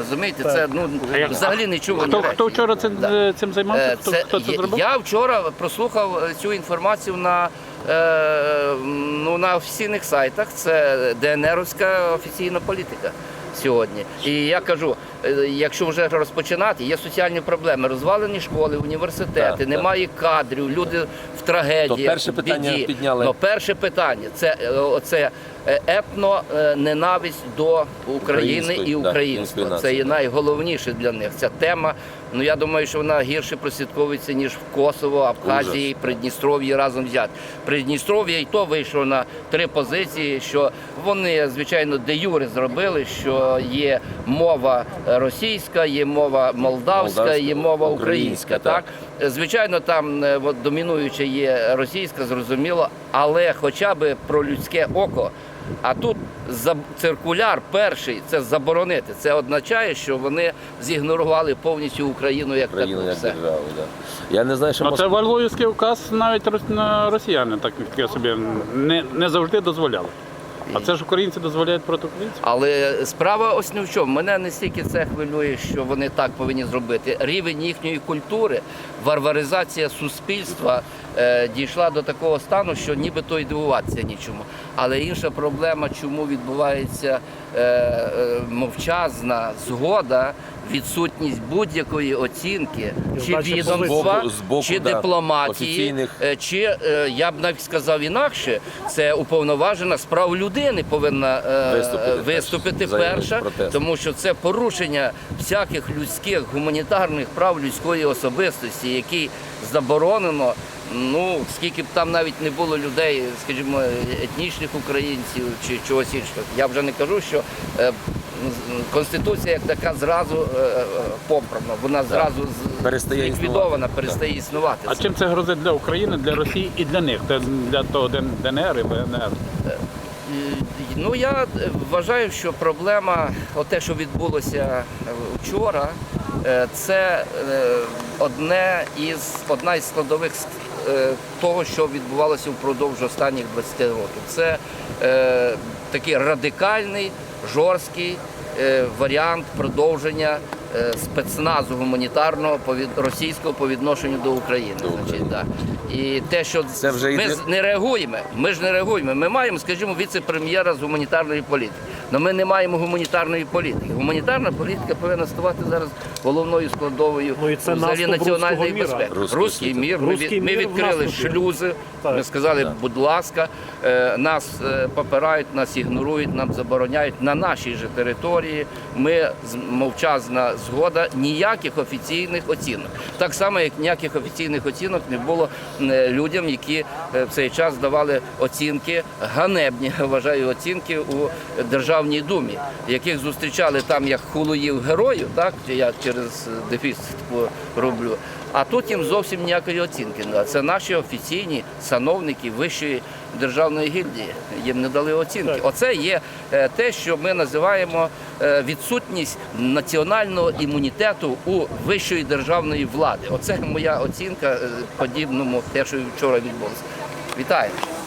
Розумієте, це ну взагалі не чув. Хто, хто вчора цим, цим займався? Е, Хто, це- хто це зробив? Я вчора прослухав е, цю інформацію на, е, ну, на офіційних сайтах. Це ДНРовська офіційна політика сьогодні. І я кажу, е, якщо вже розпочинати, є соціальні проблеми, розвалені школи, університети, Так, так. немає кадрів, люди в трагедії. То перше питання біді. підняли. Но перше питання це е, оце етно е, до України і українства. Це є найголовніше для них. Ця тема. Ну я думаю, що вона гірше прослідковується ніж в Косово, Абхазії, Придністров'ї разом взяти. Придністров'я і то вийшло на три позиції, що вони звичайно де юре зробили, що є мова російська, є мова молдавська, є мова українська. Так звичайно, там е, от, домінуюча є російська, зрозуміло, але хоча б про людське око. А тут циркуляр перший це заборонити. Це означає, що вони зігнорували повністю Україну як Україну таку. як Все. державу. Да. Я не знаю, що Ну, це Москва... Варлоївський указ навіть рос- на росіяни так таке собі не, не завжди дозволяли. А це ж українці дозволяють проти українців. Але справа ось не в чому. Мене не стільки це хвилює, що вони так повинні зробити. Рівень їхньої культури, варваризація суспільства е, дійшла до такого стану, що нібито й дивуватися нічому. Але інша проблема, чому відбувається е, е, мовчазна згода, відсутність будь-якої оцінки, чи відомства. З боку- з боку, чи да, дипломатії, офіційних. Е, Чи е, я б навіть сказав інакше, це уповноважена з прав людини повинна е, Виступити перша, заявити перша, протест. тому що це порушення всяких людських гуманітарних прав людської особистості, які заборонено. Ну скільки б там навіть не було людей, скажімо, етнічних українців чи чогось іншого. Я вже не кажу, що е, конституція як така зразу е, е, вона зразу Перестає ліквідована, перестає існувати. А чим це грозить для України, для Росії і для них, для, того ДН- ДНР і ВНР? Е, Ну я вважаю, що проблема, те, що відбулося вчора, це одне із одна із складових того, що відбувалося впродовж останніх 20 років. Це такий радикальний, жорсткий е, варіант продовження спецназу гуманітарного по російського по відношенню до України. До Значить, да. І те, що Це вже ми йде- з- не реагуємо. Ми ж не реагуємо. Ми маємо, скажімо, віце-прем'єра з гуманітарної політики. Але ми не маємо гуманітарної політики. Гуманітарна політика повинна ставати зараз головною складовою Ну, і це взагалі наступ національної руського міра. безпеки. Руського Руський мір. Ми, Руський ми мір в відкрили наступі. шлюзи. Так. Ми сказали, будь ласка, е, нас е, попирають, нас ігнорують, нам забороняють на нашій же території. Ми з- мовчазна згода, ніяких офіційних оцінок. Так само, як ніяких офіційних оцінок не було е, людям, які е, в цей час давали оцінки, ганебні, вважаю, оцінки у Державній думі, яких зустрічали там як хулуїв герою, так я через дефіс роблю. А тут їм зовсім ніякої оцінки. Це наші офіційні сановники вищої державної гільдії. Їм не дали оцінки. Так. Оце є е, те, що ми називаємо е, відсутність національного імунітету у вищої державної влади. Оце моя оцінка е, подібному те, що вчора відбулося. Вітаю.